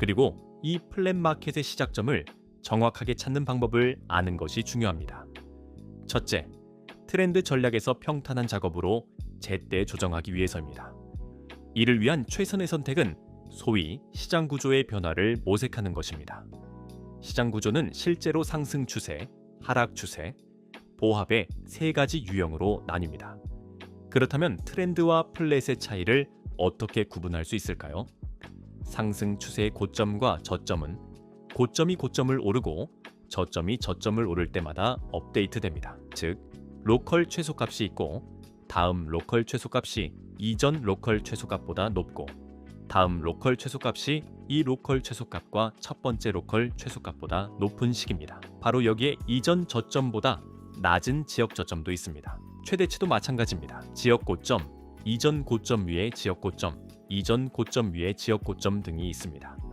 그리고 이 플랫 마켓의 시작점을 정확하게 찾는 방법을 아는 것이 중요합니다. 첫째, 트렌드 전략에서 평탄한 작업으로 제때 조정하기 위해서입니다. 이를 위한 최선의 선택은 소위 시장 구조의 변화를 모색하는 것입니다. 시장 구조는 실제로 상승 추세, 하락 추세, 보합의 세 가지 유형으로 나뉩니다. 그렇다면 트렌드와 플랫의 차이를 어떻게 구분할 수 있을까요? 상승 추세의 고점과 저점은 고점이 고점을 오르고 저점이 저점을 오를 때마다 업데이트됩니다. 즉, 로컬 최소값이 있고 다음 로컬 최소값이 이전 로컬 최소값보다 높고 다음 로컬 최소값이 이 로컬 최소값과 첫 번째 로컬 최소값보다 높은 시기입니다. 바로 여기에 이전 저점보다 낮은 지역 저점도 있습니다. 최대치도 마찬가지입니다. 지역 고점, 이전 고점 위에 지역 고점, 이전 고점 위에 지역 고점 등이 있습니다.